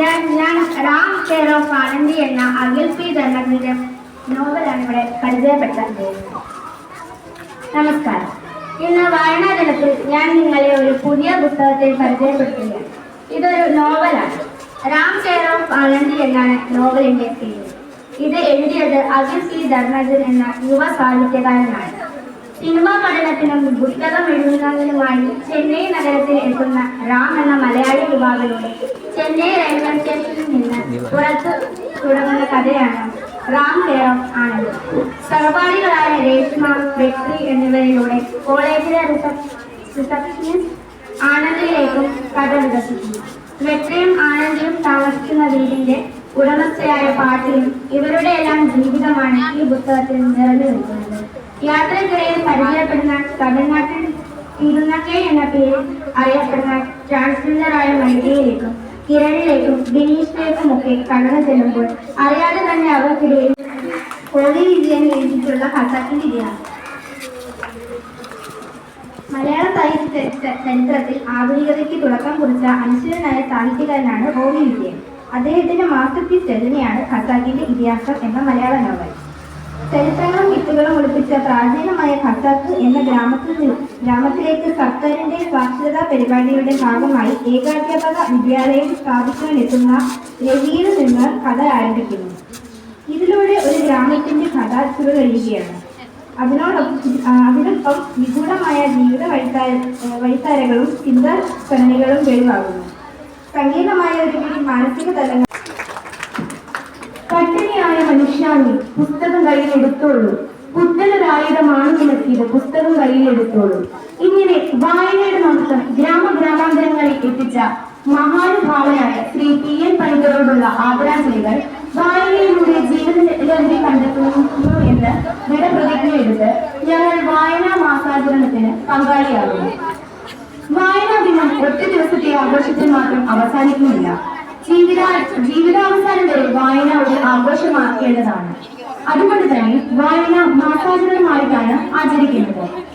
ഞാൻ ഞാൻ Ram care of Anandi എന്ന അഖിൽ പി ധർമ്മത്തിന്റെ നോവലാണ് ഇവിടെ പരിചയപ്പെടുത്താൻ പോകുന്നത് നമസ്കാരം. ഇന്ന് വായനാ ദിനത്തിൽ ഞാൻ നിങ്ങളെ ഒരു പുതിയ പുസ്തകത്തിൽ പരിചയപ്പെടുത്തുകയാണ് ഇതൊരു നോവലാണ്. റാം കെയർ ഓഫ് ആനന്ദി എന്നാണ് നോവലിന്റെ പേര്. ഇത് എഴുതിയത് അഖിൽ പി ധർമ്മജൻ എന്ന യുവ സാഹിത്യകാരനാണ്. സിനിമാ പഠനത്തിനും പുസ്തകം എഴുതുന്നതിനുമായി ചെന്നൈ നഗരത്തിൽ എത്തുന്ന റാം എന്ന മലയാളി യുവാവിലൂടെ ചെന്നൈ റെയിൽവേ സ്റ്റേഷനിൽ നിന്ന് പുറത്ത് തുടങ്ങുന്ന കഥയാണ് റാം കേരം ആണത് സഹപാഠികളായ രേഷ്മ വെട്രി എന്നിവരിലൂടെ കോളേജിലെ റിസപ്ഷനിസ്റ്റ് ആനന്ദിലേക്കും കഥ വികസിക്കുന്നു. വെട്രിയും ആനന്ദിയും താമസിക്കുന്ന വീടിന്റെ ഉടമസ്ഥയായ പാട്ടിയും ഇവരുടെ എല്ലാം ജീവിതമാണ് ഈ പുസ്തകത്തിൽ നിറഞ്ഞു നിൽക്കുന്നത്. യാത്രക്കിടയിൽ പരിചയപ്പെടുന്ന തമിഴ്നാട്ടിൽ തിരുനക്കൈ എന്ന പേരിൽ അറിയപ്പെടുന്ന ട്രാൻസ്ജെൻഡറായ മൈഡിയയിലേക്കും കിരണിലേക്കും ബിനീഷിലേക്കും ഒക്കെ കടന്നു ചെല്ലുമ്പോൾ അറിയാതെ തന്നെ അവർക്കിടയിൽ കോഴി വിജയൻ എഴുതിയിട്ടുള്ള ഖസാക്കിന്റെ ഇതിഹാസം മലയാള സാഹിത്യ ചരിത്ര- ചരിത്രത്തിൽ ആധുനികതയ്ക്ക് തുടക്കം കുറിച്ച അനുശ്വരനായ സാഹിത്യകാരനാണ് ഓവി വിജയൻ അദ്ദേഹത്തിന്റെ മാസ്റ്റർ പീസ് രചനയാണ് ഖസാക്കിന്റെ ഇതിഹാസം എന്ന മലയാള നോവൽ. ചരിത്രങ്ങളും വിത്തുകളും ഒളിപ്പിച്ച പ്രാചീനമായ ഖസാക്ക് എന്ന ഗ്രാമത്തിൽ ഗ്രാമത്തിലേക്ക് സർക്കാരിന്റെ സാക്ഷരതാ പരിപാടിയുടെ ഭാഗമായി ഏകാധ്യാപക വിദ്യാലയം സ്ഥാപിക്കാനെത്തുന്ന രവിയിൽ നിന്ന് കഥ ആരംഭിക്കുന്നു. ഇതിലൂടെ ഒരു ഗ്രാമത്തിന്റെ കഥ ചുരുകഴിയുകയാണ് അതിനോടൊപ്പം അതിനൊപ്പം നിഗൂഢമായ ജീവിത വഴിത്താര വഴിത്താരകളും ചിന്താ സ്ഥലങ്ങളും വെളിവാകുന്നു. സങ്കീർണമായ ഒരു മാനസിക തലങ്ങൾ. പട്ടിണിയായ മനുഷ്യാണി പുസ്തകം കയ്യിലെടുത്തോളൂ പുത്തനൊരായുധമാണ് നിനക്കിത് പുസ്തകം കയ്യിൽ കയ്യിലെടുത്തോളൂ ഇങ്ങനെ വായനയുടെ മഹത്വം ഗ്രാമഗ്രാമാന്തരങ്ങളിൽ എത്തിച്ച മഹാനുഭാവനായ ശ്രീ പി എൻ പണിക്കരോടുള്ള ആദരാഞ്ജലികൾ വായനയിലൂടെ ജീവിതലഹരി കണ്ടെത്തുന്നു എന്ന് ദൃഢപ്രതിജ്ഞ എടുത്ത് ഞങ്ങൾ വായനാ മാസാചരണത്തിന് പങ്കാളിയാകുന്നു. വായനാ ദിനം ഒറ്റ ദിവസത്തെ ആഘോഷത്തിൽ മാത്രം അവസാനിക്കുന്നില്ല. ജീവിത ജീവിതാവസാനം വരെ വായന ഒരു ആഘോഷമാക്കേണ്ടതാണ്. അതുകൊണ്ട് തന്നെ വായന മാസാചരണമായിട്ടാണ് ആചരിക്കുന്നത്.